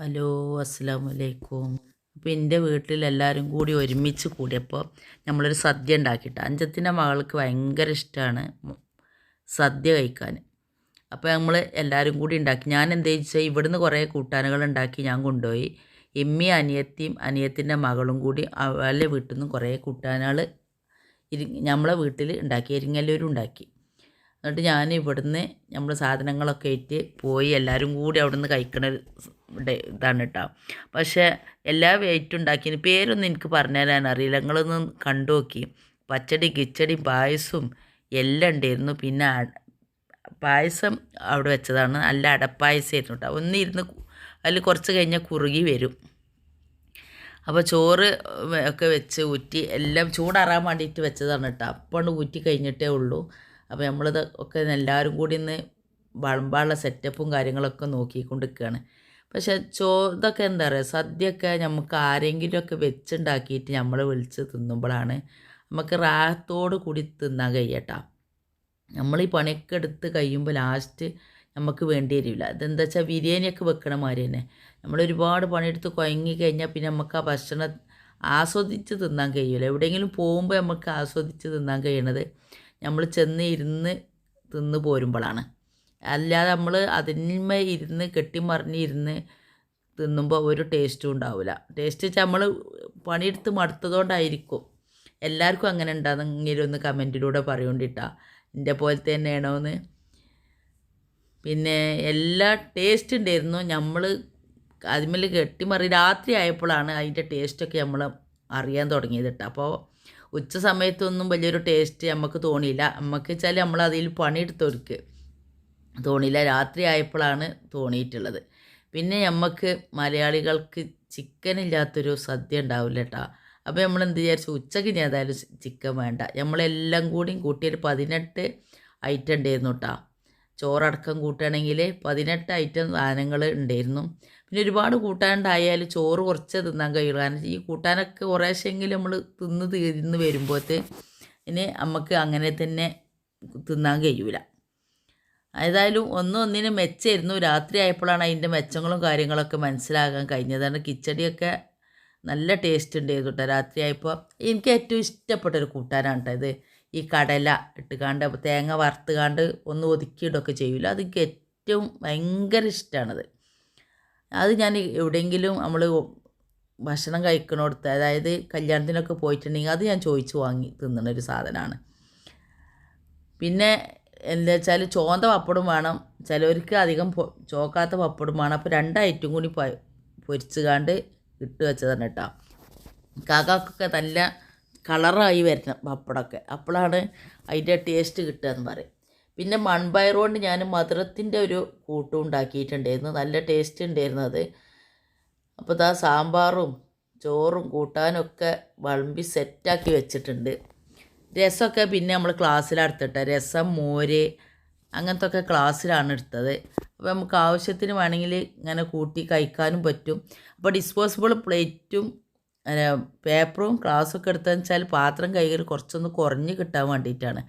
Hello അസ്സാം വലൈക്കും അപ്പോൾ എന്റെ വീട്ടിൽ എല്ലാവരും കൂടി ഒരുമിച്ച് കൂടിയപ്പോൾ നമ്മളൊരു സദ്യ ഉണ്ടാക്കിയിട്ട് അഞ്ചത്തിന്റെ മകൾക്ക് ഭയങ്കര ഇഷ്ടമാണ് സദ്യ കഴിക്കാൻ. അപ്പോൾ നമ്മൾ എല്ലാവരും കൂടി ഉണ്ടാക്കി. ഞാൻ എന്താ വെച്ചാൽ ഇവിടുന്ന് കുറേ കൂട്ടാനുകൾ ഉണ്ടാക്കി ഞാൻ കൊണ്ടുപോയി. എമ്മി അനിയത്തിയും അനിയത്തിന്റെ മകളും കൂടി അവരുടെ വീട്ടിൽ നിന്ന് കുറേ കൂട്ടാനുകൾ ഇരി നമ്മളെ വീട്ടിൽ ഉണ്ടാക്കി എരിങ്ങല്ലൂരും ഉണ്ടാക്കി. എന്നിട്ട് ഞാൻ ഇവിടുന്ന് നമ്മൾ സാധനങ്ങളൊക്കെ ആയിട്ട് പോയി എല്ലാവരും കൂടി അവിടുന്ന് കഴിക്കണ ഇതാണ് കേട്ടോ പക്ഷേ എല്ലാ വെയിറ്റും ഉണ്ടാക്കിയതിന് പേരൊന്നും എനിക്ക് പറഞ്ഞു തരാൻ അറിയില്ല. നിങ്ങളൊന്ന് കണ്ടു നോക്കി പച്ചടി കിച്ചടി പായസവും എല്ലാം ഉണ്ടായിരുന്നു. പിന്നെ പായസം അവിടെ വെച്ചതാണ്. നല്ല അടപ്പായസമായിരുന്നു കേട്ടോ ഒന്നിരുന്ന് അതിൽ കുറച്ച് കഴിഞ്ഞാൽ കുറുകി വരും. അപ്പോൾ ചോറ് ഒക്കെ വെച്ച് ഊറ്റി എല്ലാം ചൂടാറാൻ വേണ്ടിയിട്ട് വെച്ചതാണ് കേട്ടോ അപ്പോൾ ഊറ്റി കഴിഞ്ഞിട്ടേ ഉള്ളൂ. അപ്പോൾ നമ്മളിത് ഒക്കെ എല്ലാവരും കൂടി ഇന്ന് വളമ്പാനുള്ള സെറ്റപ്പും കാര്യങ്ങളൊക്കെ നോക്കിക്കൊണ്ടിരിക്കുകയാണ് പക്ഷേ ചോ ഇതൊക്കെ എന്താ പറയുക സദ്യയൊക്കെ നമുക്ക് ആരെങ്കിലുമൊക്കെ വെച്ചുണ്ടാക്കിയിട്ട് നമ്മൾ വിളിച്ച് തിന്നുമ്പോഴാണ് നമുക്ക് റാഹത്തോട് കൂടി തിന്നാൻ കഴിയട്ടോ. നമ്മൾ ഈ പണിയൊക്കെ എടുത്ത് കഴിയുമ്പോൾ ലാസ്റ്റ് നമുക്ക് വേണ്ടി വരില്ല. ഇതെന്താ വെച്ചാൽ ബിരിയാണിയൊക്കെ വെക്കണ മാതിരി തന്നെ. നമ്മൾ ഒരുപാട് പണിയെടുത്ത് കുഴങ്ങി കഴിഞ്ഞാൽ പിന്നെ നമുക്ക് ആ ഭക്ഷണം ആസ്വദിച്ച് തിന്നാൻ കഴിയില്ല എവിടെയെങ്കിലും പോകുമ്പോൾ നമുക്ക് ആസ്വദിച്ച് തിന്നാൻ കഴിയണത് നമ്മൾ ചെന്ന് ഇരുന്ന് തിന്ന് പോരുമ്പോഴാണ് അല്ലാതെ നമ്മൾ അതിന്മേ ഇരുന്ന് കെട്ടിമറിഞ്ഞിരുന്ന് തിന്നുമ്പോൾ ഒരു ടേസ്റ്റും ഉണ്ടാവില്ല ടേസ്റ്റ് വെച്ചാൽ നമ്മൾ പണിയെടുത്ത് മടുത്തതുകൊണ്ടായിരിക്കും എല്ലാവർക്കും അങ്ങനെ ഉണ്ടാകുന്നെങ്കിലും ഒന്ന് കമന്റിലൂടെ പറയുകൊണ്ടിട്ടാ എന്റെ പോലത്തെ തന്നെയാണോ പിന്നെ എല്ലാ ടേസ്റ്റ് ഉണ്ടായിരുന്നു. നമ്മൾ അതിമേൽ കെട്ടിമറി രാത്രി ആയപ്പോഴാണ് അതിന്റെ ടേസ്റ്റൊക്കെ നമ്മൾ അറിയാൻ തുടങ്ങിയത് കേട്ടോ. അപ്പോൾ ഉച്ച സമയത്തൊന്നും വലിയൊരു ടേസ്റ്റ് നമുക്ക് തോന്നിയില്ല. നമുക്ക് വെച്ചാൽ നമ്മൾ അതിൽ പണിയെടുത്തൊരുക്ക് തോന്നിയില്ല. രാത്രി ആയപ്പോഴാണ് തോന്നിയിട്ടുള്ളത്. പിന്നെ നമുക്ക് മലയാളികൾക്ക് ചിക്കൻ ഇല്ലാത്തൊരു സദ്യ ഉണ്ടാവില്ല കേട്ടോ അപ്പോൾ നമ്മൾ എന്ത് വിചാരിച്ചു? ഉച്ചയ്ക്ക് ഞാൻ ഏതായാലും ചിക്കൻ വേണ്ട. നമ്മളെല്ലാം കൂടി കൂട്ടിയൊരു പതിനെട്ട് ഐറ്റം ഉണ്ടായിരുന്നു കേട്ടോ ചോറടക്കം കൂട്ടുകയാണെങ്കിൽ പതിനെട്ട് ഐറ്റം സാധനങ്ങൾ ഉണ്ടായിരുന്നു. പിന്നെ ഒരുപാട് കൂട്ടാണ്ടായാൽ ചോറ് കുറച്ച് തിന്നാൻ കഴിയുള്ളൂ. കാരണം ഈ കൂട്ടാനൊക്കെ കുറേശ്ശെങ്കിലും നമ്മൾ തിന്ന് തീർന്ന് വരുമ്പോഴത്തെ ഇനി നമുക്ക് അങ്ങനെ തന്നെ തിന്നാൻ കഴിയൂല. ഏതായാലും ഒന്നും ഒന്നിന് മെച്ചമായിരുന്നു രാത്രി ആയപ്പോഴാണ് അതിന്റെ മെച്ചങ്ങളും കാര്യങ്ങളൊക്കെ മനസ്സിലാകാൻ കഴിഞ്ഞത്. കാരണം കിച്ചടിയൊക്കെ നല്ല ടേസ്റ്റ് ഉണ്ടായിരുന്നു കേട്ടോ രാത്രി ആയപ്പോൾ എനിക്ക് ഏറ്റവും ഇഷ്ടപ്പെട്ടൊരു കൂട്ടാനാണ് കേട്ടോ ഇത്. ഈ കടല ഇട്ടുകാണ്ട് തേങ്ങ വറുത്തുകാണ്ട് ഒന്ന് ഒതുക്കിയിടൊക്കെ ചെയ്യില്ല അത് എനിക്ക് ഏറ്റവും ഭയങ്കര ഇഷ്ടമാണത് അത് ഞാൻ എവിടെയെങ്കിലും നമ്മൾ ഭക്ഷണം കഴിക്കണോടത്ത് അതായത് കല്യാണത്തിനൊക്കെ പോയിട്ടുണ്ടെങ്കിൽ അത് ഞാൻ ചോദിച്ചു വാങ്ങി തിന്നണ ഒരു സാധനമാണ്. പിന്നെ എന്താ വെച്ചാൽ ചോന്ത പപ്പടും വേണം. ചിലവർക്ക് അധികം ചോക്കാത്ത പപ്പടും വേണം. അപ്പോൾ രണ്ട് ഐറ്റം കൂടി പൊരിച്ച് കണ്ട് ഇട്ട് വെച്ചതാണ് കേട്ടോ. കാക്കാക്കൊക്കെ നല്ല കളറായി വരണം പപ്പടമൊക്കെ. അപ്പോഴാണ് അതിന്റെ ടേസ്റ്റ് കിട്ടുക എന്ന് പറയും പിന്നെ മൺപയർ കൊണ്ട് ഞാൻ മധുരത്തിന്റെ ഒരു കൂട്ടും ഉണ്ടാക്കിയിട്ടുണ്ടായിരുന്നു നല്ല ടേസ്റ്റ് ഉണ്ടായിരുന്നു അത്. അപ്പോൾ ഇതാ സാമ്പാറും ചോറും കൂട്ടാനൊക്കെ വിളമ്പി സെറ്റാക്കി വെച്ചിട്ടുണ്ട്. രസമൊക്കെ പിന്നെ നമ്മൾ ക്ലാസ്സിലാണ് രസം മോര് അങ്ങനത്തെ ഒക്കെ ക്ലാസ്സിലാണ് എടുത്തത്. അപ്പോൾ നമുക്ക് ആവശ്യത്തിന് വേണമെങ്കിൽ ഇങ്ങനെ കൂട്ടി കഴിക്കാനും പറ്റും. അപ്പോൾ ഡിസ്പോസിബിൾ പ്ലേറ്റും പേപ്പറും ക്ലാസ്സൊക്കെ എടുത്തതെന്ന് വെച്ചാൽ പാത്രം കൈകൾ കുറച്ചൊന്ന് കുറഞ്ഞ് കിട്ടാൻ വേണ്ടിയിട്ടാണ്.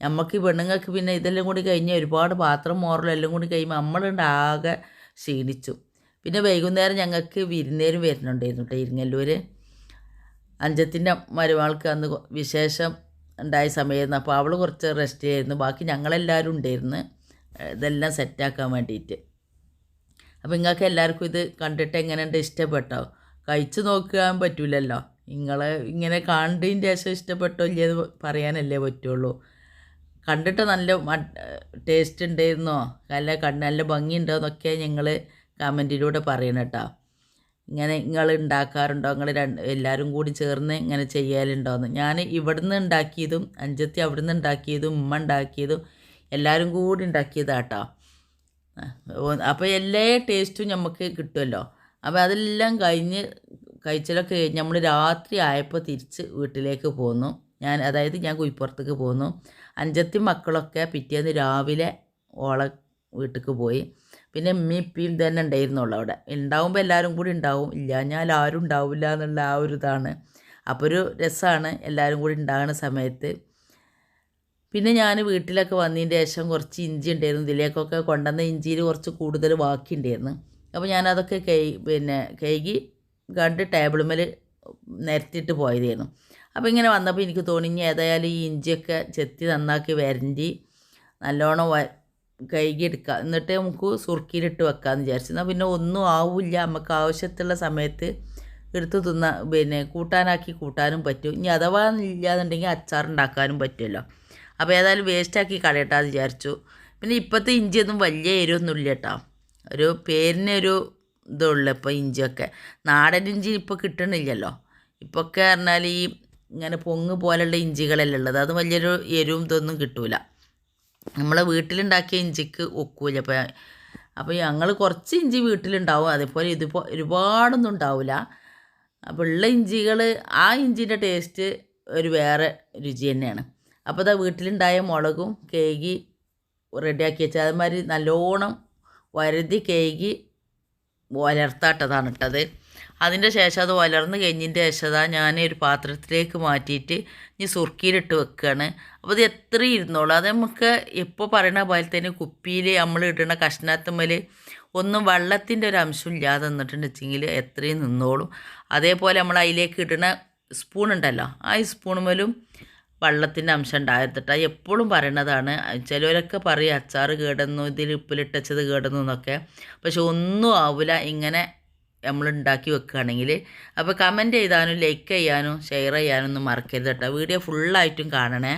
നമുക്ക് പെണ്ണുങ്ങൾക്ക് പിന്നെ ഇതെല്ലാം കൂടി കഴിഞ്ഞ് ഒരുപാട് പാത്രം മോറലും എല്ലാം കൂടി കഴിയുമ്പോൾ നമ്മളുണ്ട് ആകെ ക്ഷീണിച്ചു. പിന്നെ വൈകുന്നേരം ഞങ്ങൾക്ക് വിരുന്നേരും വരുന്നുണ്ടായിരുന്നു കേട്ടോ ഇരിങ്ങല്ലൂർ അഞ്ചത്തിന്റെ മരുമകൾക്ക് അന്ന് വിശേഷം ഉണ്ടായ സമയമായിരുന്നു. അപ്പോൾ അവൾ കുറച്ച് റെസ്റ്റ് ചെയ്യായിരുന്നു. ബാക്കി ഞങ്ങളെല്ലാവരും ഉണ്ടായിരുന്നു. ഇതെല്ലാം സെറ്റാക്കാൻ വേണ്ടിയിട്ട് അപ്പോൾ നിങ്ങൾക്ക് എല്ലാവർക്കും ഇത് കണ്ടിട്ട് എങ്ങനെയുണ്ട്? ഇഷ്ടപ്പെട്ടോ? കഴിച്ചു നോക്കാൻ പറ്റില്ലല്ലോ നിങ്ങൾ ഇങ്ങനെ കണ്ടതിന്റെ ശേഷം ഇഷ്ടപ്പെട്ടോ ഇല്ലയെന്ന് പറയാനല്ലേ പറ്റുള്ളൂ. കണ്ടിട്ട് നല്ല ടേസ്റ്റ് ഉണ്ടായിരുന്നോ? നല്ല കണ്ട് നല്ല ഭംഗിയുണ്ടോ എന്നൊക്കെ ഞങ്ങൾ കമന്റിലൂടെ പറയണം കേട്ടോ. ഇങ്ങനെ നിങ്ങൾ ഉണ്ടാക്കാറുണ്ടോ നിങ്ങൾ രണ്ട് എല്ലാവരും കൂടി ചേർന്ന് ഇങ്ങനെ ചെയ്യലുണ്ടോയെന്ന് ഞാൻ ഇവിടുന്ന് ഉണ്ടാക്കിയതും അഞ്ചത്തി അവിടുന്ന് ഉണ്ടാക്കിയതും ഉമ്മ ഉണ്ടാക്കിയതും എല്ലാവരും കൂടി ഉണ്ടാക്കിയതാട്ടോ അപ്പോൾ എല്ലാ ടേസ്റ്റും നമുക്ക് കിട്ടുമല്ലോ അപ്പോൾ അതെല്ലാം കഴിഞ്ഞ് കഴിച്ചതൊക്കെ കഴിഞ്ഞ് നമ്മൾ രാത്രി ആയപ്പോൾ തിരിച്ച് വീട്ടിലേക്ക് പോന്നു. ഞാൻ അതായത് ഞാൻ കുയിപ്പുറത്തേക്ക് പോന്നു. അഞ്ചത്തി മക്കളൊക്കെ പിറ്റേന്ന് രാവിലെ ഓളെ വീട്ടിലേക്ക് പോയി. പിന്നെ ഉമ്മയും ഇപ്പിയും തന്നെ ഉണ്ടായിരുന്നുള്ളൂ അവിടെ. ഉണ്ടാവുമ്പോൾ എല്ലാവരും കൂടി ഉണ്ടാവും. ഇല്ല ഞാൻ ആരും ഉണ്ടാവില്ല എന്നുള്ള ആ ഒരു ഇതാണ്. അപ്പോൾ ഒരു രസമാണ് എല്ലാവരും കൂടി ഉണ്ടാകുന്ന സമയത്ത്. പിന്നെ ഞാൻ വീട്ടിലൊക്കെ വന്നതിന് ശേഷം കുറച്ച് ഇഞ്ചി ഉണ്ടായിരുന്നു. ഇതിലേക്കൊക്കെ കൊണ്ടുവന്ന ഇഞ്ചിയിൽ കുറച്ച് കൂടുതൽ ബാക്കി ഉണ്ടായിരുന്നു. അപ്പോൾ ഞാനതൊക്കെ കൈ പിന്നെ കൈകി കണ്ട് ടേബിൾ മേൽ നിരത്തിയിട്ട് പോയതായിരുന്നു. അപ്പോൾ ഇങ്ങനെ വന്നപ്പോൾ എനിക്ക് തോന്നി ഇനി ഏതായാലും ഈ ഇഞ്ചിയൊക്കെ ചെത്തി നന്നാക്കി വരണ്ടി നല്ലോണം കഴുകിയെടുക്കുക എന്നിട്ട് നമുക്ക് സുർക്കിയിലിട്ട് വെക്കാമെന്ന് വിചാരിച്ചു. എന്നാൽ പിന്നെ ഒന്നും ആവില്ല. നമുക്ക് ആവശ്യത്തുള്ള സമയത്ത് എടുത്ത് തിന്ന പിന്നെ കൂട്ടാനാക്കി കൂട്ടാനും പറ്റും. ഇനി അഥവാ ഇല്ലാന്നുണ്ടെങ്കിൽ അച്ചാർ ഉണ്ടാക്കാനും പറ്റുമല്ലോ. അപ്പോൾ ഏതായാലും വേസ്റ്റാക്കി കളയട്ടാന്ന് വിചാരിച്ചു. പിന്നെ ഇപ്പോഴത്തെ ഇഞ്ചിയൊന്നും വലിയ എരിവൊന്നുമില്ല കേട്ടോ. ഒരു പേരിനൊരു ഇതുള്ളൂ ഇപ്പോൾ ഇഞ്ചിയൊക്കെ. നാടൻ ഇഞ്ചി ഇപ്പോൾ കിട്ടണില്ലല്ലോ. ഇപ്പൊക്കെ പറഞ്ഞാൽ ഈ ഇങ്ങനെ പൊങ്ങ് പോലുള്ള ഇഞ്ചികളല്ല ഉള്ളത്. അത് വലിയൊരു എരിവും ഇതൊന്നും കിട്ടൂല. നമ്മളെ വീട്ടിലുണ്ടാക്കിയ ഇഞ്ചിക്ക് ഒക്കൂല. അപ്പോൾ അപ്പോൾ ഞങ്ങൾ കുറച്ച് ഇഞ്ചി വീട്ടിലുണ്ടാവും. അതേപോലെ ഇതിപ്പോൾ ഒരുപാടൊന്നും ഉണ്ടാവില്ല അപ്പോൾ ഉള്ള ഇഞ്ചികൾ ആ ഇഞ്ചിന്റെ ടേസ്റ്റ് ഒരു വേറെ രുചി തന്നെയാണ്. അപ്പോൾ ഇതാ വീട്ടിലുണ്ടായ മുളകും കേകി റെഡിയാക്കി വെച്ചാൽ അതുമാതിരി നല്ലോണം വരതി കേകി വലർത്താട്ടതാണ് ഇട്ടത്. അതിന്റെ ശേഷം അത് വളർന്ന് കഴിഞ്ഞതിന്റെ ശേഷം അതാ ഞാൻ ഒരു പാത്രത്തിലേക്ക് മാറ്റിയിട്ട് ഇനി സുർക്കിയിലിട്ട് വെക്കുകയാണ് അപ്പോൾ ഇത് എത്ര ഇരുന്നോളൂ. അത് നമുക്ക് എപ്പോൾ പറയണ പോലെ തന്നെ കുപ്പിയിൽ നമ്മൾ ഇടുന്ന കഷ്ണത്തുമ്മൽ ഒന്നും വെള്ളത്തിന്റെ ഒരു അംശം ഇല്ലാതെ നിന്നിട്ടുണ്ടെങ്കിൽ എത്രയും നിന്നോളും. അതേപോലെ നമ്മൾ അതിലേക്ക് ഇടുന്ന സ്പൂൺ ഉണ്ടല്ലോ ആ സ്പൂണുമലും വെള്ളത്തിന്റെ അംശം ഉണ്ടാകത്തിട്ട എപ്പോഴും പറയണതാണ്. ചിലരൊക്കെ പറയും അച്ചാർ കേടുന്നു ഇതിൽ ഉപ്പിലിട്ടച്ചത് കേടുന്നു എന്നൊക്കെ. പക്ഷെ ഒന്നും ആവില്ല. ഇങ്ങനെ നമ്മൾ ഉണ്ടാക്കി വെക്കുകയാണെങ്കിൽ അപ്പോൾ കമന്റ് ചെയ്താനും ലൈക്ക് ചെയ്യാനും ഷെയർ ചെയ്യാനും ഒന്നും മറക്കരുത് കേട്ടോ. വീഡിയോ ഫുള്ളായിട്ടും കാണണേ.